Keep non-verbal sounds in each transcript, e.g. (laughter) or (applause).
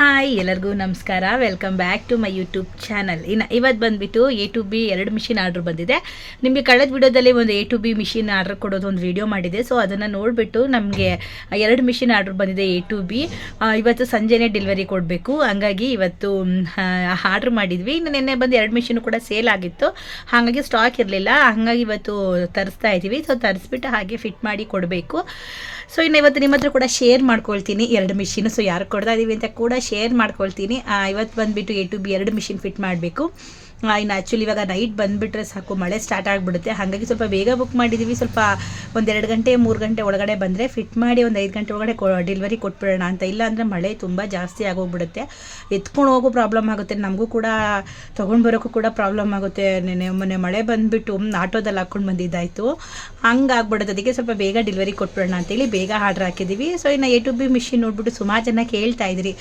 Hi, ಎಲ್ಲರಿಗೂ ನಮಸ್ಕಾರ. Welcome back to my YouTube channel ಇನ್ನು ಇವತ್ತು ಬಂದುಬಿಟ್ಟು ಎ ಟು ಬಿ ಎರಡು ಮಿಷಿನ್ ಆರ್ಡ್ರ್ ಬಂದಿದೆ. ನಿಮಗೆ ಕಳೆದ ವಿಡಿಯೋದಲ್ಲಿ ಒಂದು A to B machine order ಕೊಡೋದು ಒಂದು ವಿಡಿಯೋ ಮಾಡಿದೆ. ಸೊ ಅದನ್ನು ನೋಡಿಬಿಟ್ಟು ನಮಗೆ ಎರಡು ಮಿಷಿನ್ ಆರ್ಡ್ರ್ ಬಂದಿದೆ ಎ ಟು ಬಿ ಇವತ್ತು ಸಂಜೆನೇ ಡೆಲಿವರಿ ಕೊಡಬೇಕು. ಹಂಗಾಗಿ ಇವತ್ತು ಆರ್ಡ್ರ್ ಮಾಡಿದ್ವಿ. ಇನ್ನು ನಿನ್ನೆ ಬಂದು ಎರಡು ಮಿಷಿನು ಕೂಡ ಸೇಲ್ ಆಗಿತ್ತು. ಹಾಗಾಗಿ ಸ್ಟಾಕ್ ಇರಲಿಲ್ಲ. ಹಾಗಾಗಿ ಇವತ್ತು ತರಿಸ್ತಾ ಇದ್ದೀವಿ ಸೊ ತರಿಸ್ಬಿಟ್ಟು ಹಾಗೆ ಫಿಟ್ ಮಾಡಿ ಕೊಡಬೇಕು. ಸೊ ಇನ್ನು ಇವತ್ತು ನಿಮ್ಮ ಹತ್ರ ಕೂಡ ಶೇರ್ ಮಾಡ್ಕೊಳ್ತೀನಿ ಎರಡು ಮಿಷಿನ್ ಸೊ ಯಾರು ಕೊಡ್ತಾ ಇದೀವಿ ಅಂತ ಕೂಡ ಶೇರ್ ಮಾಡ್ಕೊಳ್ತೀನಿ. ಇವತ್ತು ಬಂದುಬಿಟ್ಟು ಎ ಟು ಬಿ ಎರಡು ಮಿಷಿನ್ ಫಿಟ್ ಮಾಡಬೇಕು. ಇನ್ನು ಆ್ಯಕ್ಚುಲಿ ಇವಾಗ ನೈಟ್ ಬಂದುಬಿಟ್ರೆ ಸಾಕು, ಮಳೆ ಸ್ಟಾರ್ಟ್ ಆಗಿಬಿಡುತ್ತೆ. ಹಾಗಾಗಿ ಸ್ವಲ್ಪ ಬೇಗ ಬುಕ್ ಮಾಡಿದ್ದೀವಿ ಸ್ವಲ್ಪ ಒಂದೆರಡು ಗಂಟೆ, ಮೂರು ಗಂಟೆ ಒಳಗಡೆ ಬಂದರೆ ಫಿಟ್ ಮಾಡಿ ಒಂದು ಐದು ಗಂಟೆ ಒಳಗಡೆ ಡೆಲಿವರಿ ಕೊಟ್ಬಿಡೋಣ ಅಂತ. ಇಲ್ಲ ಅಂದರೆ ಮಳೆ ತುಂಬ ಜಾಸ್ತಿ ಆಗೋಗ್ಬಿಡುತ್ತೆ. ಎತ್ಕೊಂಡು ಹೋಗೋ ಪ್ರಾಬ್ಲಮ್ ಆಗುತ್ತೆ. ನಮಗೂ ಕೂಡ ತೊಗೊಂಡು ಬರೋಕ್ಕೂ ಕೂಡ ಪ್ರಾಬ್ಲಮ್ ಆಗುತ್ತೆ. ನೆನೆ, ಮೊನ್ನೆ ಮಳೆ ಬಂದುಬಿಟ್ಟು ಆಟೋದಲ್ಲಿ ಹಾಕ್ಕೊಂಡು ಬಂದಿದ್ದಾಯಿತು. ಹಂಗೆ ಆಗ್ಬಿಡುತ್ತೆ. ಅದಕ್ಕೆ ಸ್ವಲ್ಪ ಬೇಗ ಡೆಲಿವರಿ ಕೊಟ್ಬಿಡೋಣ ಅಂತೇಳಿ ಬೇಗ ಆರ್ಡ್ರ್ ಹಾಕಿದ್ದೀವಿ ಸೊ ಇನ್ನು ಎ ಟು ಬಿ ಮಿಷಿನ್ ನೋಡ್ಬಿಟ್ಟು ಸುಮಾರು ಜನ ಕೇಳ್ತಾ ಇದ್ದೀರಿ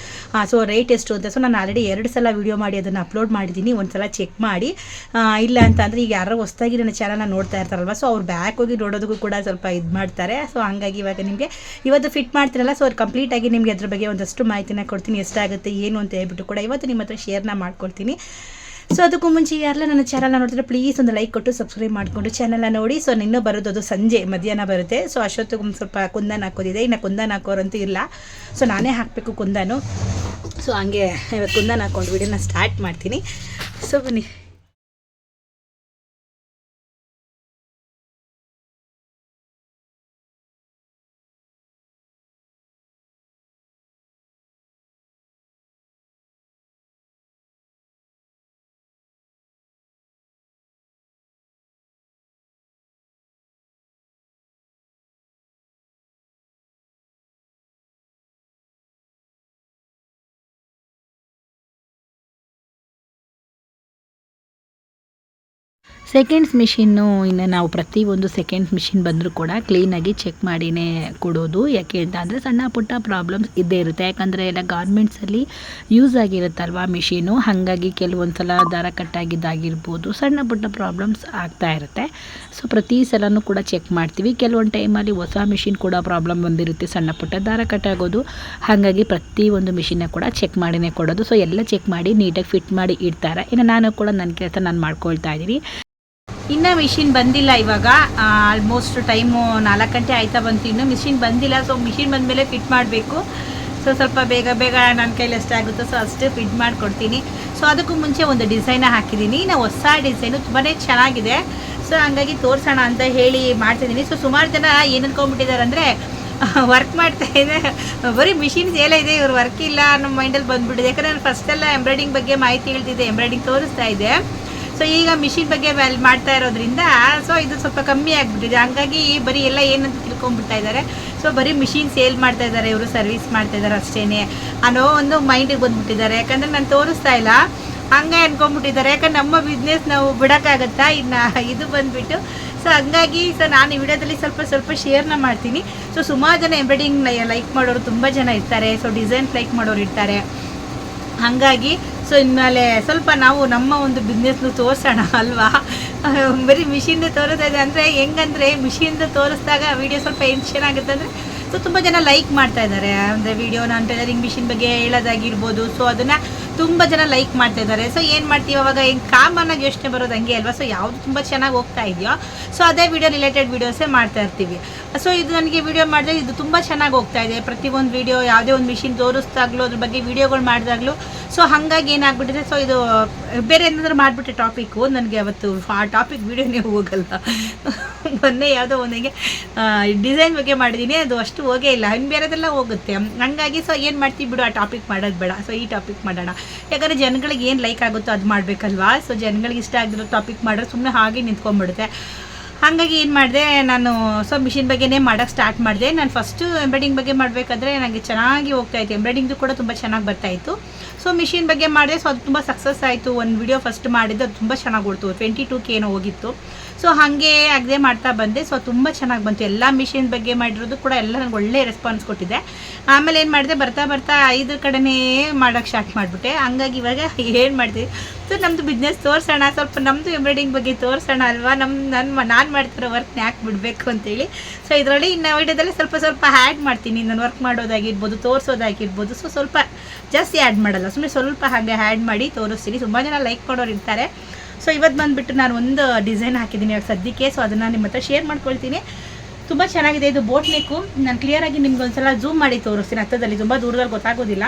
ಸೊ ರೇಟ್ ಎಷ್ಟು ಅಂತ. ಸೊ ನಾನು ಆಲ್ರೆಡಿ ಎರಡು ಸಲ ವೀಡಿಯೋ ಮಾಡಿ ಅದನ್ನು ಅಪ್ಲೋಡ್ ಮಾಡಿದ್ದೀನಿ ಒಂದು ಸಲ ಚೆಕ್ ಮಾಡಿ ಇಲ್ಲ ಅಂತ ಅಂದರೆ ಈಗ ಯಾರೋ ಹೊಸ್ದಾಗಿ ನನ್ನ ಚಾನಲ್ನ ನೋಡ್ತಾ ಇರ್ತಾರಲ್ವ ಸೊ ಅವ್ರು ಬ್ಯಾಕ್ ಹೋಗಿ ನೋಡೋದಕ್ಕೂ ಕೂಡ ಸ್ವಲ್ಪ ಇದು ಮಾಡ್ತಾರೆ. ಸೊ ಹಂಗಾಗಿ ಇವಾಗ ನಿಮಗೆ ಇವತ್ತು ಫಿಟ್ ಮಾಡ್ತೀರಲ್ಲ ಸೊ ಅವ್ರು ಕಂಪ್ಲೀಟಾಗಿ ನಿಮಗೆ ಅದ್ರ ಬಗ್ಗೆ ಒಂದಷ್ಟು ಮಾಹಿತಿನ ಕೊಡ್ತೀನಿ ಎಷ್ಟಾಗುತ್ತೆ ಏನು ಅಂತ ಹೇಳ್ಬಿಟ್ಟು ಕೂಡ ಇವತ್ತು ನಿಮ್ಮ ಹತ್ರ ಶೇರ್ನ ಮಾಡ್ಕೊಳ್ತೀನಿ. ಸೊ ಅದಕ್ಕೂ ಮುಂಚೆ ಯಾರಲ್ಲ ನನ್ನ ಚಾನಲ್ನ ನೋಡಿದ್ರೆ ಪ್ಲೀಸ್ ಒಂದು ಲೈಕ್ ಕೊಟ್ಟು ಸಬ್ಸ್ಕ್ರೈಬ್ ಮಾಡಿಕೊಂಡು ಚಾನಲ್ನ ನೋಡಿ. ಸೊ ನಿನ್ನೂ ಬರೋದು ಅದು ಸಂಜೆ, ಮಧ್ಯಾಹ್ನ ಬರುತ್ತೆ. ಸೊ ಅಷ್ಟೊತ್ತಿಗೆ ಸ್ವಲ್ಪ ಕುಂದನ್ ಹಾಕೋದಿದೆ. ಇನ್ನು ಕುಂದನ್ ಹಾಕೋರಂತೂ ಇಲ್ಲ. ಸೊ ನಾನೇ ಹಾಕಬೇಕು ಕುಂದನು. ಸೊ ಹಂಗೆ ಇವತ್ತು ಕುಂದನ್ ಹಾಕೊಂಡು ವಿಡಿಯೋನ ಸ್ಟಾರ್ಟ್ ಮಾಡ್ತೀನಿ. ಸೊ ಬನ್ನಿ. ಸೆಕೆಂಡ್ಸ್ ಮಿಷಿನ್ನು ಇನ್ನು ನಾವು ಪ್ರತಿಯೊಂದು ಸೆಕೆಂಡ್ಸ್ ಮಿಷಿನ್ ಬಂದರೂ ಕೂಡ ಕ್ಲೀನಾಗಿ ಚೆಕ್ ಮಾಡಿನೇ ಕೊಡೋದು. ಯಾಕೆ ಅಂತ ಅಂದರೆ ಸಣ್ಣ ಪುಟ್ಟ ಪ್ರಾಬ್ಲಮ್ಸ್ ಇದ್ದೇ ಇರುತ್ತೆ. ಯಾಕಂದರೆ ಎಲ್ಲ ಗಾರ್ಮೆಂಟ್ಸಲ್ಲಿ ಯೂಸ್ ಆಗಿರುತ್ತಲ್ವ ಮಿಷಿನು ಹಾಗಾಗಿ ಕೆಲವೊಂದು ಸಲ ದಾರ ಕಟ್ಟಾಗಿದ್ದಾಗಿರ್ಬೋದು, ಸಣ್ಣ ಪುಟ್ಟ ಪ್ರಾಬ್ಲಮ್ಸ್ ಆಗ್ತಾ ಇರುತ್ತೆ. ಸೊ ಪ್ರತಿ ಸಲನೂ ಕೂಡ ಚೆಕ್ ಮಾಡ್ತೀವಿ. ಕೆಲವೊಂದು ಟೈಮಲ್ಲಿ ಹೊಸ ಮಿಷಿನ್ ಕೂಡ ಪ್ರಾಬ್ಲಮ್ ಬಂದಿರುತ್ತೆ. ಸಣ್ಣ ಪುಟ್ಟ ದಾರ ಕಟ್ಟಾಗೋದು. ಹಾಗಾಗಿ ಪ್ರತಿಯೊಂದು ಮಿಷಿನ್ನ ಕೂಡ ಚೆಕ್ ಮಾಡಿನೇ ಕೊಡೋದು. ಸೊ ಎಲ್ಲ ಚೆಕ್ ಮಾಡಿ ನೀಟಾಗಿ ಫಿಟ್ ಮಾಡಿ ಇಡ್ತಾರೆ. ಇನ್ನು ನಾನು ಕೂಡ ನನ್ನ ಕೆಲಸ ನಾನು ಮಾಡ್ಕೊಳ್ತಾ ಇದ್ದೀನಿ. ಇನ್ನು ಮಿಷಿನ್ ಬಂದಿಲ್ಲ ಇವಾಗ. ಆಲ್ಮೋಸ್ಟ್ ಟೈಮು ನಾಲ್ಕು ಗಂಟೆ ಆಯ್ತಾ ಬಂತು ಇನ್ನು. ಮಿಷಿನ್ ಬಂದಿಲ್ಲ ಸೊ ಮಿಷಿನ್ ಬಂದಮೇಲೆ ಫಿಟ್ ಮಾಡಬೇಕು. ಸೊ ಸ್ವಲ್ಪ ಬೇಗ ಬೇಗ ನನ್ನ ಕೈಲಿ ಎಷ್ಟಾಗುತ್ತೋ ಸೊ ಅಷ್ಟು ಫಿಟ್ ಮಾಡಿಕೊಡ್ತೀನಿ. ಸೊ ಅದಕ್ಕೂ ಮುಂಚೆ ಒಂದು ಡಿಸೈನ ಹಾಕಿದ್ದೀನಿ. ನಾವು ಹೊಸ ಡಿಸೈನು ತುಂಬಾ ಚೆನ್ನಾಗಿದೆ. ಸೊ ಹಂಗಾಗಿ ತೋರಿಸೋಣ ಅಂತ ಹೇಳಿ ಮಾಡ್ತಿದ್ದೀನಿ. ಸೊ ಸುಮಾರು ಜನ ಏನು ಅಂದ್ಕೊಂಡ್ಬಿಟ್ಟಿದ್ದಾರೆ ಅಂದರೆ ವರ್ಕ್ (laughs) ಮಾಡ್ತಾ ಇದೆ. ಬರೀ ಮಿಷಿನ್ಸ್ ಎಲ್ಲ ಇದೆ, ಇವ್ರು ವರ್ಕ್ ಇಲ್ಲ ನಮ್ಮ ಮೈಂಡಲ್ಲಿ ಬಂದ್ಬಿಟ್ಟಿದೆ. ಯಾಕಂದರೆ ನಾನು ಫಸ್ಟೆಲ್ಲ ಎಂಬ್ರಾಯ್ಡಿಂಗ್ ಬಗ್ಗೆ ಮಾಹಿತಿ ಹೇಳ್ತಿದ್ದೆ. ಎಂಬ್ರಾಯ್ಡಿಂಗ್ ತೋರಿಸ್ತಾ ಇದ್ದೆ ಸೊ ಈಗ ಮಿಷಿನ್ ಬಗ್ಗೆ ಮಾಡ್ತಾ ಇರೋದ್ರಿಂದ ಸೊ ಇದು ಸ್ವಲ್ಪ ಕಮ್ಮಿ ಆಗಿಬಿಟ್ಟಿದೆ. ಹಂಗಾಗಿ ಬರೀ ಎಲ್ಲ ಏನಂತ ತಿಳ್ಕೊಂಡ್ಬಿಡ್ತಾ ಇದ್ದಾರೆ. ಸೊ ಬರೀ ಮಿಷಿನ್ ಸೇಲ್ ಮಾಡ್ತಾ ಇದ್ದಾರೆ, ಇವರು ಸರ್ವಿಸ್ ಮಾಡ್ತಾ ಇದ್ದಾರೆ ಅಷ್ಟೇನೆ ಅನ್ನೋ ಒಂದು ಮೈಂಡಿಗೆ ಬಂದ್ಬಿಟ್ಟಿದ್ದಾರೆ. ಯಾಕಂದರೆ ನಾನು ತೋರಿಸ್ತಾ ಇಲ್ಲ. ಹಂಗೆ ಅನ್ಕೊಂಡ್ಬಿಟ್ಟಿದ್ದಾರೆ. ಯಾಕಂದ್ರೆ ನಮ್ಮ ಬಿಸ್ನೆಸ್ ನಾವು ಬಿಡೋಕ್ಕಾಗತ್ತಾ? ಇನ್ನು ಇದು ಬಂದುಬಿಟ್ಟು. ಸೊ ಹಂಗಾಗಿ ಸೊ ನಾನು ಈ ವಿಡಿಯೋದಲ್ಲಿ ಸ್ವಲ್ಪ ಸ್ವಲ್ಪ ಶೇರ್ನ ಮಾಡ್ತೀನಿ. ಸೊ ಸುಮಾರು ಜನ ಎಂಬ್ರಾಯ್ಡಿಂಗ್ ಲೈಕ್ ಮಾಡೋರು ತುಂಬ ಜನ ಇರ್ತಾರೆ. ಸೊ ಡಿಸೈನ್ಸ್ ಲೈಕ್ ಮಾಡೋರು ಇರ್ತಾರೆ. ಹಾಗಾಗಿ ಸೊ ಇನ್ಮೇಲೆ ಸ್ವಲ್ಪ ನಾವು ನಮ್ಮ ಒಂದು ಬಿಸ್ನೆಸ್ನು ತೋರಿಸೋಣ ಅಲ್ವಾ? ಬರೀ ಮಿಷಿನ್ದು ತೋರಿಸ್ತಾ ಇದೆ. ಅಂದರೆ ಹೆಂಗಂದರೆ ಮಿಷಿನ್ದು ತೋರಿಸಿದಾಗ ವಿಡಿಯೋ ಸ್ವಲ್ಪ ಏನು ಆಗುತ್ತೆ ಅಂದರೆ ಸೊ ತುಂಬ ಜನ ಲೈಕ್ ಮಾಡ್ತಾ ಇದ್ದಾರೆ. ಅಂದರೆ ವಿಡಿಯೋ ನಾನು ಟೈಲರಿಂಗ್ ಮಿಷಿನ್ ಬಗ್ಗೆ ಹೇಳೋದಾಗಿರ್ಬೋದು. ಸೊ ಅದನ್ನು ತುಂಬ ಜನ ಲೈಕ್ ಮಾಡ್ತಾ ಇದ್ದಾರೆ. ಸೊ ಏನು ಮಾಡ್ತೀವಿ ಅವಾಗ ಹೆಂಗೆ ಕಾಮನ್ ಆಗಿ ಯೋಚನೆ ಬರೋದು ಹಂಗೆ ಅಲ್ವಾ? ಸೊ ಯಾವುದು ತುಂಬ ಚೆನ್ನಾಗಿ ಹೋಗ್ತಾ ಇದೆಯೋ? ಸೊ ಅದೇ ವಿಡಿಯೋ ರಿಲೇಟೆಡ್ ವೀಡಿಯೋಸೇ ಮಾಡ್ತಾ ಇರ್ತೀವಿ. ಸೊ ಇದು ನನಗೆ ವಿಡಿಯೋ ಮಾಡಿದ್ರೆ ಇದು ತುಂಬ ಚೆನ್ನಾಗಿ ಹೋಗ್ತಾ ಇದೆ. ಪ್ರತಿಯೊಂದು ವಿಡಿಯೋ ಯಾವುದೇ ಒಂದು ಮಿಷಿನ್ ತೋರಿಸ್ದಾಗ್ಲೂ, ಅದ್ರ ಬಗ್ಗೆ ವಿಡಿಯೋಗಳು ಮಾಡಿದಾಗಲೂ. ಸೊ ಹಾಗಾಗಿ ಏನಾಗ್ಬಿಟ್ಟಿದೆ ಸೊ ಇದು ಬೇರೆ ಏನಾದರೂ ಮಾಡಿಬಿಟ್ಟೆ ಟಾಪಿಕ್ಕು ನನಗೆ ಅವತ್ತು ಆ ಟಾಪಿಕ್ ವೀಡಿಯೋನೇ ಹೋಗಲ್ಲ. ಮೊನ್ನೆ ಯಾವುದೋ ಒಂದಿಗೆ ಡಿಸೈನ್ ಬಗ್ಗೆ ಮಾಡಿದ್ದೀನಿ ಅದು ಅಷ್ಟು ಹೋಗೇ ಇಲ್ಲ. ಇನ್ನು ಬೇರೆದೆಲ್ಲ ಹೋಗುತ್ತೆ. ಹಂಗಾಗಿ ಸೊ ಏನು ಮಾಡ್ತೀವಿ ಬಿಡು, ಆ ಟಾಪಿಕ್ ಮಾಡೋದು ಬೇಡ. ಸೊ ಈ ಟಾಪಿಕ್ ಮಾಡೋಣ. ಯಾಕಂದರೆ ಜನಗಳಿಗೆ ಏನು ಲೈಕ್ ಆಗುತ್ತೋ ಅದು ಮಾಡಬೇಕಲ್ವಾ? ಸೊ ಜನಗಳಿಗೆ ಇಷ್ಟ ಆಗಿರೋ ಟಾಪಿಕ್ ಮಾಡಿದ್ರೆ ಸುಮ್ಮನೆ ಹಾಗೆ ನಿಂತ್ಕೊಂಡ್ಬಿಡುತ್ತೆ. ಹಾಗಾಗಿ ಏನು ಮಾಡಿದೆ, ನಾನು ಸೊ ಮಿಷಿನ್ ಬಗ್ಗೆನೇ ಮಾಡೋಕ್ಕೆ ಸ್ಟಾರ್ಟ್ ಮಾಡಿದೆ. ನಾನು ಫಸ್ಟು ಎಂಬ್ರಾಯ್ಡಿಂಗ್ ಬಗ್ಗೆ ಮಾಡಬೇಕಾದ್ರೆ ನನಗೆ ಚೆನ್ನಾಗಿ ಹೋಗ್ತಾ ಇತ್ತು. ಎಂಬ್ರಾಯ್ಡಿಂಗ್ದು ಕೂಡ ತುಂಬ ಚೆನ್ನಾಗಿ ಬರ್ತಾ ಇತ್ತು. ಸೊ ಮಿಷಿನ್ ಬಗ್ಗೆ ಮಾಡಿದೆ ಸೊ ಅದು ತುಂಬ ಸಕ್ಸಸ್ ಆಯಿತು. ಒಂದು ವಿಡಿಯೋ ಫಸ್ಟ್ ಮಾಡಿದ್ದು, ಅದು ತುಂಬ ಚೆನ್ನಾಗಿ ಓಡ್ತು. ಟ್ವೆಂಟಿ ಟು ಕೆ ಏನೋ ಹೋಗಿತ್ತು. ಸೊ ಹಾಗೆ ಆಗದೆ ಮಾಡ್ತಾ ಬಂದೆ. ಸೊ ತುಂಬ ಚೆನ್ನಾಗಿ ಬಂತು. ಎಲ್ಲ ಮಿಷಿನ್ ಬಗ್ಗೆ ಮಾಡಿರೋದು ಕೂಡ ಎಲ್ಲ ನನಗೆ ಒಳ್ಳೆ ರೆಸ್ಪಾನ್ಸ್ ಕೊಟ್ಟಿದೆ. ಆಮೇಲೆ ಏನು ಮಾಡಿದೆ? ಬರ್ತಾ ಬರ್ತಾ ಐದು ಕಡೆನೇ ಮಾಡೋಕ್ಕೆ ಸ್ಟಾರ್ಟ್ ಮಾಡಿಬಿಟ್ಟೆ. ಹಂಗಾಗಿ ಇವಾಗ ಏನು ಮಾಡ್ತೀವಿ ಸೊ ನಮ್ಮದು ಬಿಸ್ನೆಸ್ ತೋರಿಸೋಣ. ಸ್ವಲ್ಪ ನಮ್ಮದು ಎಂಬ್ರಾಯ್ಡಿಂಗ್ ಬಗ್ಗೆ ತೋರಿಸೋಣ ಅಲ್ವಾ? ನಮ್ಮ ನನ್ನ ನಾನು ಮಾಡ್ತಿರೋ ವರ್ಕ್ನ ಯಾಕೆ ಬಿಡಬೇಕು ಅಂತೇಳಿ. ಸೊ ಇದರಲ್ಲಿ ಇನ್ನು ವಿಡಿಯೋದಲ್ಲಿ ಸ್ವಲ್ಪ ಸ್ವಲ್ಪ ಆ್ಯಡ್ ಮಾಡ್ತೀನಿ. ನಾನು ವರ್ಕ್ ಮಾಡೋದಾಗಿರ್ಬೋದು, ತೋರಿಸೋದಾಗಿರ್ಬೋದು. ಸೊ ಸ್ವಲ್ಪ ಜಾಸ್ತಿ ಆ್ಯಡ್ ಮಾಡಲ್ಲ. ಸುಮ್ಮನೆ ಸ್ವಲ್ಪ ಹಾಗೆ ಆ್ಯಡ್ ಮಾಡಿ ತೋರಿಸ್ತೀನಿ. ತುಂಬ ಜನ ಲೈಕ್ ಮಾಡೋರು ಇರ್ತಾರೆ. ಸೊ ಇವತ್ತು ಬಂದುಬಿಟ್ಟು ನಾನು ಒಂದು ಡಿಸೈನ್ ಹಾಕಿದ್ದೀನಿ ಇವಾಗ ಸದ್ಯಕ್ಕೆ. ಸೊ ಅದನ್ನು ನಿಮ್ಮ ಹತ್ರ ಶೇರ್ ಮಾಡ್ಕೊಳ್ತೀನಿ. ತುಂಬ ಚೆನ್ನಾಗಿದೆ ಇದು ಬೋಟ್ ನೆಕ್ಕು ನಾನು ಕ್ಲಿಯರಾಗಿ ನಿಮ್ಗೆ ಒಂದ್ಸಲ ಝೂಮ್ ಮಾಡಿ ತೋರಿಸ್ತೀನಿ. ಹತ್ತದಲ್ಲಿ ತುಂಬ ದೂರದಲ್ಲಿ ಗೊತ್ತಾಗೋದಿಲ್ಲ.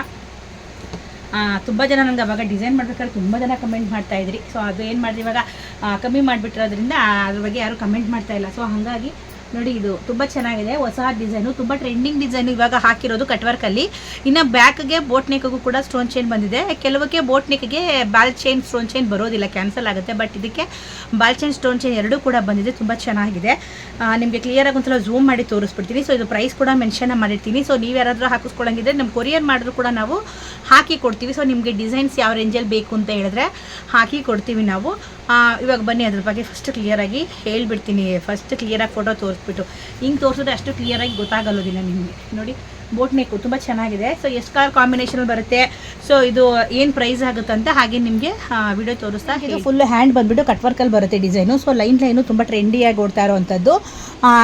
ತುಂಬ ಜನ ನನಗೆ ಅವಾಗ ಡಿಸೈನ್ ಮಾಡ್ಬೇಕಾದ್ರೆ ತುಂಬ ಜನ ಕಮೆಂಟ್ ಮಾಡ್ತಾ ಇದ್ರಿ. ಸೊ ಅದು ಏನು ಮಾಡಿದ್ರಿ ಇವಾಗ ಕಮ್ಮಿ ಮಾಡಿಬಿಟ್ಟಿರೋದ್ರಿಂದ ಅದ್ರ ಬಗ್ಗೆ ಯಾರು ಕಮೆಂಟ್ ಮಾಡ್ತಾ ಇಲ್ಲ. ಸೊ ಹಾಗಾಗಿ ನೋಡಿ, ಇದು ತುಂಬ ಚೆನ್ನಾಗಿದೆ. ಹೊಸ ಡಿಸೈನು ತುಂಬ ಟ್ರೆಂಡಿಂಗ್ ಡಿಸೈನು ಇವಾಗ ಹಾಕಿರೋದು ಕಟ್ ವರ್ಕಲ್ಲಿ ಇನ್ನು ಬ್ಯಾಕ್ಗೆ ಬೋಟ್ ನೆಕ್ಗೂ ಕೂಡ ಸ್ಟೋನ್ ಚೈನ್ ಬಂದಿದೆ. ಕೆಲವಕ್ಕೆ ಬೋಟ್ ನೆಕ್ಗೆ ಬಾಲ್ ಚೈನ್ ಸ್ಟೋನ್ ಚೈನ್ ಬರೋದಿಲ್ಲ ಕ್ಯಾನ್ಸಲ್ ಆಗುತ್ತೆ. ಬಟ್ ಇದಕ್ಕೆ ಬಾಲ್ ಚೈನ್ ಸ್ಟೋನ್ ಚೈನ್ ಎರಡೂ ಕೂಡ ಬಂದಿದೆ. ತುಂಬ ಚೆನ್ನಾಗಿದೆ. ನಿಮಗೆ ಕ್ಲಿಯರಾಗಿ ಒಂದ್ಸಲ ಝೂಮ್ ಮಾಡಿ ತೋರಿಸ್ಬಿಡ್ತೀನಿ. ಸೊ ಇದು ಪ್ರೈಸ್ ಕೂಡ ಮೆನ್ಷನ್ ಮಾಡಿರ್ತೀನಿ. ಸೊ ನೀವು ಯಾರಾದರೂ ಹಾಕಿಸ್ಕೊಳ್ಳಂಗಿದ್ರೆ ನಮ್ಮ ಕೊರಿಯರ್ ಮಾಡಿದ್ರು ಕೂಡ ನಾವು ಹಾಕಿ ಕೊಡ್ತೀವಿ. ಸೊ ನಿಮಗೆ ಡಿಸೈನ್ಸ್ ಯಾವ ರೇಂಜಲ್ಲಿ ಬೇಕು ಅಂತ ಹೇಳಿದ್ರೆ ಹಾಕಿ ಕೊಡ್ತೀವಿ ನಾವು. ಇವಾಗ ಬನ್ನಿ ಅದ್ರ ಬಗ್ಗೆ ಫಸ್ಟ್ ಕ್ಲಿಯರಾಗಿ ಹೇಳ್ಬಿಡ್ತೀನಿ. ಫಸ್ಟ್ ಕ್ಲಿಯರಾಗಿ ಫೋಟೋ ತೋರಿಸ್ಬಿಟ್ಟು. ಹಿಂಗೆ ತೋರಿಸಿದ್ರೆ ಅಷ್ಟು ಕ್ಲಿಯರಾಗಿ ಗೊತ್ತಾಗಲ್ಲೋದಿಲ್ಲ ನಿಮಗೆ. ನೋಡಿ ಬೋಟ್ ನೆಕ್ ತುಂಬ ಚೆನ್ನಾಗಿದೆ. ಸೊ ಎಷ್ಟು ಕಾರ್ ಕಾಂಬಿನೇಷನ್ ಬರುತ್ತೆ? ಸೊ ಇದು ಏನು ಪ್ರೈಸ್ ಆಗುತ್ತೆ ಅಂತ ಹಾಗೆ ನಿಮಗೆ ವಿಡಿಯೋ ತೋರಿಸ್ತಾ ಇದು ಫುಲ್ ಹ್ಯಾಂಡ್ ಬಂದ್ಬಿಟ್ಟು ಕಟ್ ವರ್ಕಲ್ಲಿ ಬರುತ್ತೆ ಡಿಸೈನು ಸೊ ಲೈನ್ ಲೈನು ತುಂಬ ಟ್ರೆಂಡಿಯಾಗಿ ಓಡ್ತಾ ಇರೋವಂಥದ್ದು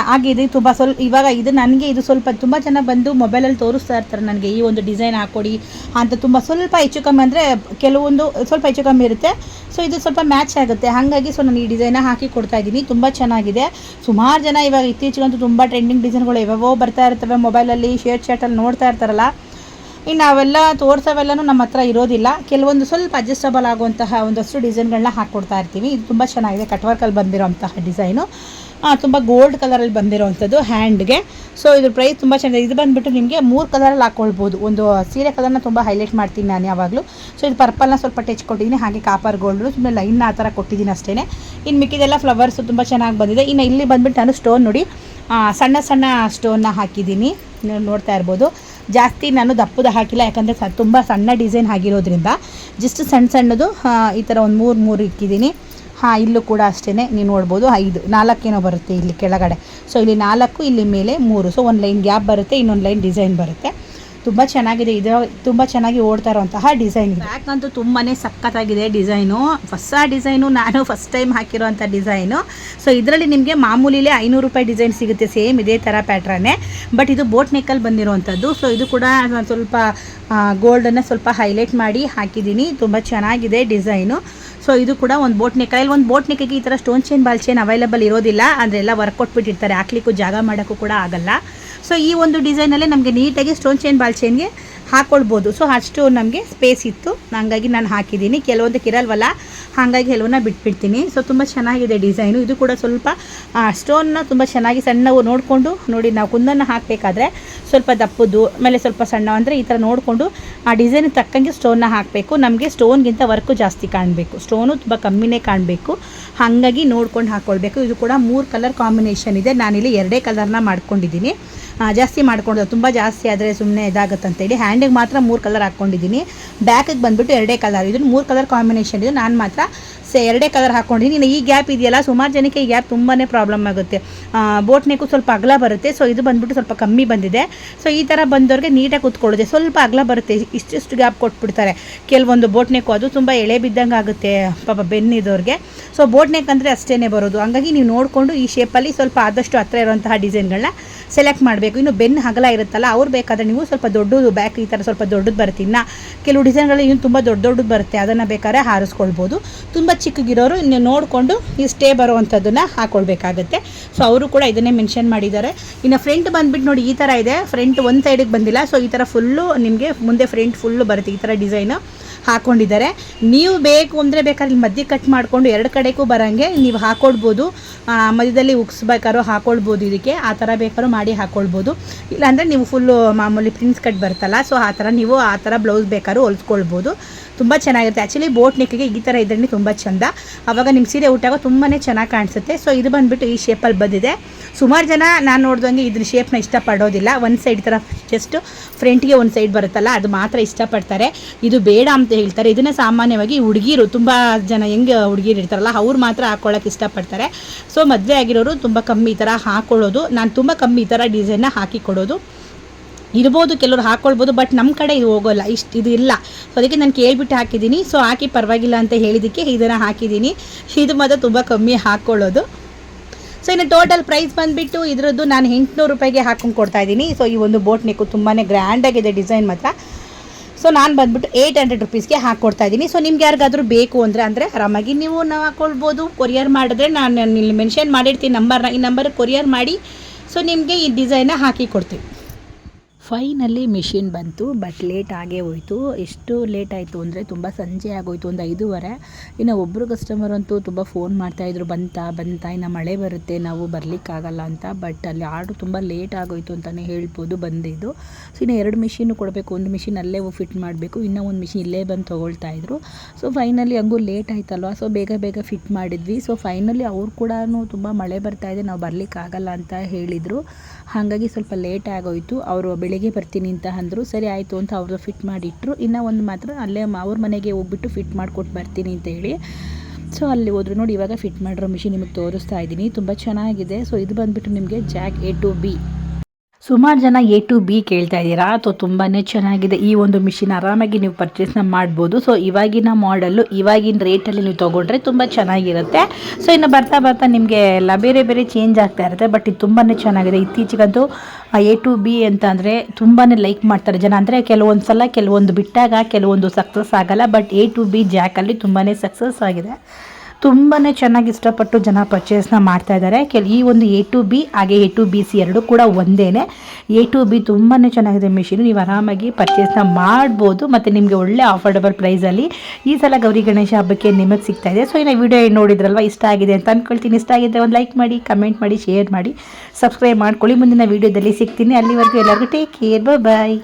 ಹಾಗೆ ಇದು ತುಂಬ ಸ್ವಲ್ಪ ಇವಾಗ ಇದು ನನಗೆ ಇದು ಸ್ವಲ್ಪ ತುಂಬ ಜನ ಬಂದು ಮೊಬೈಲಲ್ಲಿ ತೋರಿಸ್ತಾ ಇರ್ತಾರೆ ನನಗೆ. ಈ ಒಂದು ಡಿಸೈನ್ ಹಾಕ್ಕೊಡಿ ಅಂತ ತುಂಬ ಸ್ವಲ್ಪ ಹೆಚ್ಚು ಕಮ್ಮಿ ಅಂದರೆ ಕೆಲವೊಂದು ಸ್ವಲ್ಪ ಹೆಚ್ಚು ಕಮ್ಮಿ ಇರುತ್ತೆ. ಸೊ ಇದು ಸ್ವಲ್ಪ ಮ್ಯಾಚ್ ಆಗುತ್ತೆ. ಹಾಗಾಗಿ ಸೊ ನಾನು ಈ ಡಿಸೈನ ಹಾಕಿ ಕೊಡ್ತಾ ಇದ್ದೀನಿ. ತುಂಬ ಚೆನ್ನಾಗಿದೆ. ಸುಮಾರು ಜನ ಇವಾಗ ಇತ್ತೀಚೆಗಂತೂ ತುಂಬ ಟ್ರೆಂಡಿಂಗ್ ಡಿಸೈನ್ಗಳು ಯಾವ್ಯಾವೋ ಬರ್ತಾ ಇರ್ತವೆ ಮೊಬೈಲಲ್ಲಿ ಶೇರ್ ಚಾಟಲ್ಲಿ ನೋಡ್ತಾ ಇರ್ತಾರಲ್ಲ, ಇನ್ನು ನಾವೆಲ್ಲ ತೋರ್ಸೋವೆಲ್ಲನೂ ನಮ್ಮ ಹತ್ರ ಇರೋದಿಲ್ಲ. ಕೆಲವೊಂದು ಸ್ವಲ್ಪ ಅಡ್ಜಸ್ಟಬಲ್ ಆಗುವಂತಹ ಒಂದಷ್ಟು ಡಿಸೈನ್ಗಳನ್ನ ಹಾಕ್ಕೊಡ್ತಾ ಇರ್ತೀವಿ. ಇದು ತುಂಬ ಚೆನ್ನಾಗಿದೆ. ಕಟ್ ವರ್ಕಲ್ಲಿ ಬಂದಿರೋಂತಹ ಡಿಸೈನು ತುಂಬ ಗೋಲ್ಡ್ ಕಲರಲ್ಲಿ ಬಂದಿರೋವಂಥದ್ದು ಹ್ಯಾಂಡ್ಗೆ ಸೊ ಇದ್ರ ಪ್ರೈಸ್ ತುಂಬ ಚೆನ್ನಾಗಿದೆ. ಇದು ಬಂದುಬಿಟ್ಟು ನಿಮಗೆ ಮೂರು ಕಲರಲ್ಲಿ ಹಾಕ್ಕೊಳ್ಬೋದು ಒಂದು ಸೀರೆ ಕಲರ್ನ ತುಂಬ ಹೈಲೈಟ್ ಮಾಡ್ತೀನಿ ನಾನು ಯಾವಾಗಲೂ. ಸೊ ಇದು ಪರ್ಪಲ್ನ ಸ್ವಲ್ಪ ಟಚ್ ಕೊಟ್ಟಿದ್ದೀನಿ. ಹಾಗೆ ಕಾಪರ್ ಗೋಲ್ಡು ಸುಮ್ಮನೆ ಲೈನ್ನ ಆ ಥರ ಕೊಟ್ಟಿದ್ದೀನಿ ಅಷ್ಟೇ ಇನ್ನು ಮಿಕ್ಕಿದೆಲ್ಲ ಫ್ಲವರ್ಸು ತುಂಬ ಚೆನ್ನಾಗಿ ಬಂದಿದೆ. ಇನ್ನು ಇಲ್ಲಿ ಬಂದುಬಿಟ್ಟು ನಾನು ಸ್ಟೋನ್ ನೋಡಿ. ಸಣ್ಣ ಸಣ್ಣ ಸ್ಟೋನ್ನ ಹಾಕಿದ್ದೀನಿ. ನೋಡ್ತಾ ಇರ್ಬೋದು. ಜಾಸ್ತಿ ನಾನು ದಪ್ಪದ ಹಾಕಿಲ್ಲ, ಯಾಕಂದರೆ ಸ ತುಂಬ ಸಣ್ಣ ಡಿಸೈನ್ ಆಗಿರೋದ್ರಿಂದ. ಜಸ್ಟ್ ಸಣ್ಣ ಸಣ್ಣದು ಈ ಥರ ಒಂದು ಮೂರು ಮೂರು ಇಕ್ಕಿದ್ದೀನಿ. ಹಾಂ, ಇಲ್ಲೂ ಕೂಡ ಅಷ್ಟೇ ನೀವು ನೋಡ್ಬೋದು. ಐದು, ನಾಲ್ಕೇನೋ ಬರುತ್ತೆ ಇಲ್ಲಿ ಕೆಳಗಡೆ. ಸೊ ಇಲ್ಲಿ ನಾಲ್ಕು, ಇಲ್ಲಿ ಮೇಲೆ ಮೂರು. ಸೊ ಒಂದು ಲೈನ್ ಗ್ಯಾಪ್ ಬರುತ್ತೆ, ಇನ್ನೊಂದು ಲೈನ್ ಡಿಸೈನ್ ಬರುತ್ತೆ. ತುಂಬ ಚೆನ್ನಾಗಿದೆ. ಇದು ತುಂಬ ಚೆನ್ನಾಗಿ ಓಡ್ತಾ ಇರುವಂತಹ ಡಿಸೈನ್ ಬ್ಯಾಕ್ ಅಂತೂ ತುಂಬಾ ಸಖತ್ತಾಗಿದೆ ಡಿಸೈನು. ಹೊಸ ಡಿಸೈನು, ನಾನು ಫಸ್ಟ್ ಟೈಮ್ ಹಾಕಿರೋಂಥ ಡಿಸೈನು. ಸೊ ಇದರಲ್ಲಿ ನಿಮಗೆ ಮಾಮೂಲಿಲೇ ಐನೂರು ರೂಪಾಯಿ ಡಿಸೈನ್ ಸಿಗುತ್ತೆ. ಸೇಮ್ ಇದೇ ಥರ ಪ್ಯಾಟ್ರನ್ನೇ ಬಟ್ ಇದು ಬೋಟ್ ನೆಕ್ಕಲ್ಲಿ ಬಂದಿರೋವಂಥದ್ದು ಸೊ ಇದು ಕೂಡ ನಾನು ಸ್ವಲ್ಪ ಗೋಲ್ಡನ್ನು ಸ್ವಲ್ಪ ಹೈಲೈಟ್ ಮಾಡಿ ಹಾಕಿದ್ದೀನಿ. ತುಂಬ ಚೆನ್ನಾಗಿದೆ ಡಿಸೈನು. ಸೊ ಇದು ಕೂಡ ಒಂದು ಬೋಟ್ ನೆಕ್ ಒಂದು ಬೋಟ್ ನೆಕ್ಕಿಗೆ ಈ ಥರ stone chain ball chain available ಇರೋದಿಲ್ಲ. ಅಂದರೆ ಎಲ್ಲ ವರ್ಕ್ ಕೊಟ್ಬಿಟ್ಟಿರ್ತಾರೆ. ಹಾಕ್ಲಿಕ್ಕೂ ಜಾಗ ಮಾಡೋಕ್ಕೂ ಕೂಡ ಆಗಲ್ಲ. ಸೊ ಈ ಒಂದು ಡಿಸೈನಲ್ಲೇ ನಮಗೆ ನೀಟಾಗಿ ಸ್ಟೋನ್ ಚೈನ್ ಬಾಲ್ ಚೈನ್ಗೆ ಹಾಕ್ಕೊಳ್ಬೋದು ಸೊ ಅಷ್ಟು ನಮಗೆ ಸ್ಪೇಸ್ ಇತ್ತು. ಹಂಗಾಗಿ ನಾನು ಹಾಕಿದ್ದೀನಿ. ಕೆಲವೊಂದಕ್ಕೆ ಇರಲ್ವಲ್ಲ ಹಾಗಾಗಿ ಎಲ್ಲವನ್ನ ಬಿಟ್ಬಿಡ್ತೀನಿ. ಸೊ ತುಂಬ ಚೆನ್ನಾಗಿದೆ ಡಿಸೈನು. ಇದು ಕೂಡ ಸ್ವಲ್ಪ ಸ್ಟೋನ್ನ ತುಂಬ ಚೆನ್ನಾಗಿ ಸಣ್ಣವು ನೋಡಿಕೊಂಡು ನೋಡಿ, ನಾವು ಕುಂದನ್ನು ಹಾಕಬೇಕಾದ್ರೆ ಸ್ವಲ್ಪ ದಪ್ಪದ್ದು ಆಮೇಲೆ ಸ್ವಲ್ಪ ಸಣ್ಣ ಅಂದರೆ ಈ ಥರ ನೋಡಿಕೊಂಡು ಆ ಡಿಸೈನ್ ತಕ್ಕಂಗೆ ಸ್ಟೋನ್ನ ಹಾಕಬೇಕು. ನಮಗೆ ಸ್ಟೋನ್ಗಿಂತ ವರ್ಕು ಜಾಸ್ತಿ ಕಾಣಬೇಕು. ಸ್ಟೋನು ತುಂಬ ಕಮ್ಮಿನೇ ಕಾಣಬೇಕು. ಹಾಗಾಗಿ ನೋಡ್ಕೊಂಡು ಹಾಕ್ಕೊಳ್ಬೇಕು ಇದು ಕೂಡ ಮೂರು ಕಲರ್ ಕಾಂಬಿನೇಷನ್ ಇದೆ. ನಾನಿಲ್ಲಿ ಎರಡೇ ಕಲರ್ನ ಮಾಡ್ಕೊಂಡಿದ್ದೀನಿ. ಜಾಸ್ತಿ ಮಾಡ್ಕೊಂಡು ತುಂಬ ಜಾಸ್ತಿ ಆದರೆ ಸುಮ್ಮನೆ ಇದಾಗುತ್ತೆ ಅಂತೇಳಿ ಹ್ಯಾಂಡಿಗೆ ಮಾತ್ರ ಮೂರು ಕಲರ್ ಹಾಕ್ಕೊಂಡಿದ್ದೀನಿ ಬ್ಯಾಕಿಗೆ ಬಂದುಬಿಟ್ಟು ಎರಡೇ ಕಲರ್. ಇದನ್ನು ಮೂರು ಕಲರ್ ಕಾಂಬಿನೇಷನ್ ಇದೆ. ನಾನು ಮಾತ್ರ Gracias. ಸೆ ಎರಡೇ ಕಲರ್ ಹಾಕ್ಕೊಂಡಿದ್ದೀನಿ ನೀನು ಈ ಗ್ಯಾಪ್ ಇದೆಯಲ್ಲ, ಸುಮಾರು ಜನಕ್ಕೆ ಈ ಗ್ಯಾಪ್ ತುಂಬಾ ಪ್ರಾಬ್ಲಮ್ ಆಗುತ್ತೆ. ಬೋಟ್ ನೆಕ್ಕು ಸ್ವಲ್ಪ ಅಗಲ ಬರುತ್ತೆ ಸೊ ಇದು ಬಂದ್ಬಿಟ್ಟು ಸ್ವಲ್ಪ ಕಮ್ಮಿ ಬಂದಿದೆ. ಸೊ ಈ ಥರ ಬಂದವ್ರಿಗೆ ನೀಟಾಗಿ ಕೂತ್ಕೊಳ್ಳುತ್ತೆ ಸ್ವಲ್ಪ ಅಗಲ ಬರುತ್ತೆ, ಇಷ್ಟಿಷ್ಟು ಗ್ಯಾಪ್ ಕೊಟ್ಬಿಡ್ತಾರೆ. ಕೆಲವೊಂದು ಬೋಟ್ ನೆಕ್ಕು ಅದು ತುಂಬ ಎಳೆ ಬಿದ್ದಂಗೆ ಆಗುತ್ತೆ, ಪಾಪ ಬೆನ್ನಿದವ್ರಿಗೆ ಸೊ ಬೋಟ್ ನೆಕ್ ಅಂದರೆ ಅಷ್ಟೇ ಬರೋದು. ಹಂಗಾಗಿ ನೀವು ನೋಡಿಕೊಂಡು ಈ ಶೇಪಲ್ಲಿ ಸ್ವಲ್ಪ ಆದಷ್ಟು ಹತ್ರ ಇರುವಂತಹ ಡಿಸೈನ್ಗಳನ್ನ ಸೆಲೆಕ್ಟ್ ಮಾಡಬೇಕು. ಇನ್ನು ಬೆನ್ನು ಹಗಲ ಇರುತ್ತಲ್ಲ, ಅವ್ರು ಬೇಕಾದರೆ ನೀವು ಸ್ವಲ್ಪ ದೊಡ್ಡದು ಬ್ಯಾಕ್ ಈ ಥರ ಸ್ವಲ್ಪ ದೊಡ್ಡದು ಬರುತ್ತೆ. ಇನ್ನು ಕೆಲವು ಡಿಸೈನ್ಗಳು ಇನ್ನು ತುಂಬ ದೊಡ್ಡ ದೊಡ್ಡದು ಬರುತ್ತೆ. ಅದನ್ನು ಬೇಕಾದ್ರೆ ಹಾರಿಸ್ಕೊಳ್ಬೋದು. ತುಂಬ ಚಿಕ್ಕಗಿರೋರು ಇನ್ನು ನೋಡಿಕೊಂಡು ಈ ಸ್ಟೇ ಬರುವಂಥದ್ದನ್ನು ಹಾಕೊಳ್ಬೇಕಾಗುತ್ತೆ. ಸೊ ಅವರು ಕೂಡ ಇದನ್ನೇ ಮೆನ್ಷನ್ ಮಾಡಿದ್ದಾರೆ. ಇನ್ನು ಫ್ರಂಟ್ ಬಂದ್ಬಿಟ್ಟು ನೋಡಿ, ಈ ಥರ ಇದೆ. ಫ್ರಂಟ್ ಒಂದು ಸೈಡಿಗೆ ಬಂದಿಲ್ಲ. ಸೊ ಈ ಥರ ಫುಲ್ಲು ನಿಮಗೆ ಮುಂದೆ ಫ್ರಂಟ್ ಫುಲ್ಲು ಬರುತ್ತೆ. ಈ ಥರ ಡಿಸೈನು ಹಾಕ್ಕೊಂಡಿದ್ದಾರೆ ನೀವು ಬೇಕು ಅಂದರೆ ಬೇಕಾದ್ರೆ ಇಲ್ಲಿ ಮಧ್ಯೆ ಕಟ್ ಮಾಡಿಕೊಂಡು ಎರಡು ಕಡೆಗೂ ಬರೋಂಗೆ ನೀವು ಹಾಕೊಳ್ಬೋದು ಮಧ್ಯದಲ್ಲಿ ಉಗ್ಸ್ಬೇಕಾದ್ರೂ ಹಾಕ್ಕೊಳ್ಬೋದು ಇದಕ್ಕೆ. ಆ ಥರ ಬೇಕಾದ್ರೂ ಮಾಡಿ ಹಾಕ್ಕೊಳ್ಬೋದು ಇಲ್ಲಾಂದರೆ ನೀವು ಫುಲ್ಲು ಮಾಮೂಲಿ ಪ್ರಿನ್ಸ್ ಕಟ್ ಬರುತ್ತಲ್ಲ ಸೊ ಆ ಥರ ನೀವು ಆ ಥರ ಬ್ಲೌಸ್ ಬೇಕಾದ್ರೂ ಹೊಲ್ಸ್ಕೊಳ್ಬೋದು. ತುಂಬ ಚೆನ್ನಾಗಿರುತ್ತೆ. ಆ್ಯಕ್ಚುಲಿ ಬೋಟ್ ನೆಕ್ಕಿಗೆ ಈ ಥರ ಇದ್ರೆ ತುಂಬ ಚೆಂದ. ಆವಾಗ ನಿಮ್ಮ ಸೀರೆ ಊಟಾಗ ತುಂಬಾ ಚೆನ್ನಾಗಿ ಕಾಣಿಸುತ್ತೆ. ಸೊ ಇದು ಬಂದುಬಿಟ್ಟು ಈ ಶೇಪಲ್ಲಿ ಬಂದಿದೆ. ಸುಮಾರು ಜನ ನಾನು ನೋಡ್ದಂಗೆ ಇದ್ರ ಶೇಪ್ನ ಇಷ್ಟಪಡೋದಿಲ್ಲ. ಒಂದು ಸೈಡ್ ಥರ ಜಸ್ಟ್ ಫ್ರಂಟ್ಗೆ ಒಂದು ಸೈಡ್ ಬರುತ್ತಲ್ಲ, ಅದು ಮಾತ್ರ ಇಷ್ಟಪಡ್ತಾರೆ. ಇದು ಬೇಡ ಅಂತ ಹೇಳ್ತಾರೆ. ಇದನ್ನು ಸಾಮಾನ್ಯವಾಗಿ ಹುಡುಗಿರು, ತುಂಬ ಜನ ಹೆಂಗೆ ಹುಡುಗಿರು ಇರ್ತಾರಲ್ಲ, ಅವ್ರು ಮಾತ್ರ ಹಾಕ್ಕೊಳ್ಳೋಕೆ ಇಷ್ಟಪಡ್ತಾರೆ. ಸೊ ಮದುವೆ ಆಗಿರೋರು ತುಂಬ ಕಮ್ಮಿ ಈ ಥರ ಹಾಕ್ಕೊಳ್ಳೋದು ನಾನು ತುಂಬ ಕಮ್ಮಿ ಈ ಥರ ಡಿಸೈನ್ನ ಹಾಕಿ ಕೊಡೋದು. ಇರ್ಬೋದು ಕೆಲವರು ಹಾಕ್ಕೊಳ್ಬೋದು ಬಟ್ ನಮ್ಮ ಕಡೆ ಇದು ಹೋಗೋಲ್ಲ. ಇಷ್ಟು ಇದು ಇಲ್ಲ. ಸೊ ಅದಕ್ಕೆ ನಾನು ಕೇಳಿಬಿಟ್ಟು ಹಾಕಿದ್ದೀನಿ. ಸೊ ಹಾಕಿ ಪರವಾಗಿಲ್ಲ ಅಂತ ಹೇಳಿದ್ದಕ್ಕೆ ಇದನ್ನು ಹಾಕಿದ್ದೀನಿ. ಇದು ಮಾತ್ರ ತುಂಬ ಕಮ್ಮಿ ಹಾಕ್ಕೊಳ್ಳೋದು ಸೊ ಇನ್ನು ಟೋಟಲ್ ಪ್ರೈಸ್ ಬಂದುಬಿಟ್ಟು ಇದರದ್ದು ನಾನು ಎಂಟುನೂರು ರೂಪಾಯಿಗೆ ಹಾಕೊಂಡು ಕೊಡ್ತಾ ಇದ್ದೀನಿ. ಸೊ ಈ ಒಂದು ಬೋಟ್ ನೆಕ್ಕು ತುಂಬಾ ಗ್ರ್ಯಾಂಡಾಗಿದೆ ಡಿಸೈನ್ ಮಾತ್ರ. ಸೊ ನಾನು ಬಂದ್ಬಿಟ್ಟು ಏಯ್ಟ್ ಹಂಡ್ರೆಡ್ ರುಪೀಸ್ಗೆ ಹಾಕ್ಕೊಡ್ತಾ ಇದ್ದೀನಿ ಸೊ ನಿಮ್ಗೆ ಯಾರಿಗಾದ್ರೂ ಬೇಕು ಅಂದರೆ ಅಂದರೆ ಆರಾಮಾಗಿ ನೀವು ನಾವು ಹಾಕ್ಕೊಳ್ಬೋದು ಕೊರಿಯರ್ ಮಾಡಿದ್ರೆ ನಾನು ಇಲ್ಲಿ ಮೆನ್ಷನ್ ಮಾಡಿರ್ತೀನಿ ನಂಬರ್ನ ಈ ನಂಬರ್ ಕೊರಿಯರ್ ಮಾಡಿ. ಸೊ ನಿಮಗೆ ಈ ಡಿಸೈನ್ನ ಹಾಕಿ ಕೊಡ್ತೀವಿ. ಫೈನಲ್ಲಿ ಮಿಷಿನ್ ಬಂತು, ಬಟ್ ಲೇಟ್ ಆಗೇ ಹೋಯಿತು. ಎಷ್ಟು ಲೇಟ್ ಆಯಿತು ಅಂದರೆ ತುಂಬ ಸಂಜೆ ಆಗೋಯಿತು, ಒಂದು ಐದೂವರೆ. ಇನ್ನು ಒಬ್ಬರು ಕಸ್ಟಮರ್ ಅಂತೂ ತುಂಬ ಫೋನ್ ಮಾಡ್ತಾಯಿದ್ರು ಬಂತಾ ಬಂತಾ, ಇನ್ನು ಮಳೆ ಬರುತ್ತೆ, ನಾವು ಬರಲಿಕ್ಕಾಗಲ್ಲ ಅಂತ. ಬಟ್ ಅಲ್ಲಿ ಆರ್ಡ್ರ್ ತುಂಬ ಲೇಟ್ ಆಗೋಯಿತು ಅಂತಲೇ ಹೇಳ್ಬೋದು ಬಂದಿದ್ದು. ಸೊ ಇನ್ನು ಎರಡು ಮಿಷಿನು ಕೊಡಬೇಕು, ಒಂದು ಮಿಷಿನ್ ಅಲ್ಲೇ ಫಿಟ್ ಮಾಡಬೇಕು, ಇನ್ನೂ ಒಂದು ಮಿಷಿನ್ ಇಲ್ಲೇ ಬಂದು ತೊಗೊಳ್ತಾ ಇದ್ರು. ಸೊ ಫೈನಲಿ ಹಂಗೂ ಲೇಟ್ ಆಯ್ತಲ್ವ? ಸೊ ಬೇಗ ಬೇಗ ಫಿಟ್ ಮಾಡಿದ್ವಿ. ಸೊ ಫೈನಲಿ ಅವ್ರು ಕೂಡ ತುಂಬ ಮಳೆ ಬರ್ತಾಯಿದೆ ನಾವು ಬರಲಿಕ್ಕಾಗಲ್ಲ ಅಂತ ಹೇಳಿದರು. ಹಾಗಾಗಿ ಸ್ವಲ್ಪ ಲೇಟ್ ಆಗೋಯಿತು. ಅವರು ಬೆಳಿಗ್ಗೆ ಬರ್ತೀನಿ ಅಂತ ಅಂದರು, ಸರಿ ಆಯಿತು ಅಂತ ಅವ್ರದ್ದು ಫಿಟ್ ಮಾಡಿಟ್ರು. ಇನ್ನು ಒಂದು ಮಾತ್ರ ಅಲ್ಲೇ ಅವ್ರ ಮನೆಗೆ ಹೋಗ್ಬಿಟ್ಟು ಫಿಟ್ ಮಾಡಿಕೊಟ್ಟು ಬರ್ತೀನಿ ಅಂತ ಹೇಳಿ. ಸೊ ಅಲ್ಲಿ ಹೋದ್ರು ನೋಡಿ, ಇವಾಗ ಫಿಟ್ ಮಾಡಿರೋ ಮಿಷಿನ್ ನಿಮಗೆ ತೋರಿಸ್ತಾ ಇದ್ದೀನಿ. ತುಂಬ ಚೆನ್ನಾಗಿದೆ. ಸೊ ಇದು ಬಂದುಬಿಟ್ಟು ನಿಮಗೆ ಜಾಕ್ ಎ ಟು ಬಿ ಸುಮಾರು ಜನ ಎ ಟು ಬಿ ಕೇಳ್ತಾ ಇದ್ದೀರಾ? ಸೊ ತುಂಬಾ ಚೆನ್ನಾಗಿದೆ. ಈ ಒಂದು ಮಿಷಿನ್ ಆರಾಮಾಗಿ ನೀವು ಪರ್ಚೇಸ್ನ ಮಾಡ್ಬೋದು. ಸೊ ಇವಾಗಿನ ಮಾಡಲ್ಲು ಇವಾಗಿನ ರೇಟಲ್ಲಿ ನೀವು ತೊಗೊಂಡ್ರೆ ತುಂಬ ಚೆನ್ನಾಗಿರುತ್ತೆ. ಸೊ ಇನ್ನು ಬರ್ತಾ ಬರ್ತಾ ನಿಮಗೆ ಎಲ್ಲ ಬೇರೆ ಬೇರೆ ಚೇಂಜ್ ಆಗ್ತಾ ಇರುತ್ತೆ. ಬಟ್ ಇದು ತುಂಬಾ ಚೆನ್ನಾಗಿದೆ. ಇತ್ತೀಚೆಗಂತೂ ಎ ಟು ಬಿ ಅಂತ ಅಂದರೆ ತುಂಬಾ ಲೈಕ್ ಮಾಡ್ತಾರೆ ಜನ. ಅಂದರೆ ಕೆಲವೊಂದು ಸಲ, ಕೆಲವೊಂದು ಬಿಟ್ಟಾಗ, ಕೆಲವೊಂದು ಸಕ್ಸಸ್ ಆಗಲ್ಲ. ಬಟ್ ಎ ಟು ಬಿ ಜಾಕಲ್ಲಿ ತುಂಬಾ ಸಕ್ಸಸ್ ಆಗಿದೆ. ತುಂಬಾ ಚೆನ್ನಾಗಿ ಇಷ್ಟಪಟ್ಟು ಜನ ಪರ್ಚೇಸ್ನ ಮಾಡ್ತಾ ಇದ್ದಾರೆ. ಕೆಲ ಈ ಒಂದು ಎ ಟು ಬಿ ಹಾಗೆ ಎ ಟು ಬಿ ಸಿ ಎರಡು ಕೂಡ ಒಂದೇ ಎ ಟು ಬಿ ತುಂಬಾ ಚೆನ್ನಾಗಿದೆ ಮಿಷಿನ್ ನೀವು ಆರಾಮಾಗಿ ಪರ್ಚೇಸ್ನ ಮಾಡ್ಬೋದು. ಮತ್ತು ನಿಮಗೆ ಒಳ್ಳೆ ಆಫರ್ಡಬಲ್ ಪ್ರೈಸಲ್ಲಿ ಈ ಸಲ ಗೌರಿ ಗಣೇಶ ಹಬ್ಬಕ್ಕೆ ನಿಮಗೆ ಸಿಗ್ತಾ ಇದೆ. ಸೊ ಇನ್ನು ವಿಡಿಯೋ ನೋಡಿದ್ರಲ್ವ? ಇಷ್ಟ ಆಗಿದೆ ಅಂತ ಅಂದ್ಕೊಳ್ತೀನಿ ಇಷ್ಟ ಆಗಿದೆ ಒಂದು ಲೈಕ್ ಮಾಡಿ ಕಮೆಂಟ್ ಮಾಡಿ ಶೇರ್ ಮಾಡಿ ಸಬ್ಸ್ಕ್ರೈಬ್ ಮಾಡ್ಕೊಳ್ಳಿ. ಮುಂದಿನ ವೀಡಿಯೋದಲ್ಲಿ ಸಿಗ್ತೀನಿ. ಅಲ್ಲಿವರೆಗೂ ಎಲ್ಲರಿಗೂ ಟೇಕ್ ಕೇರ್ ಬಾಯ್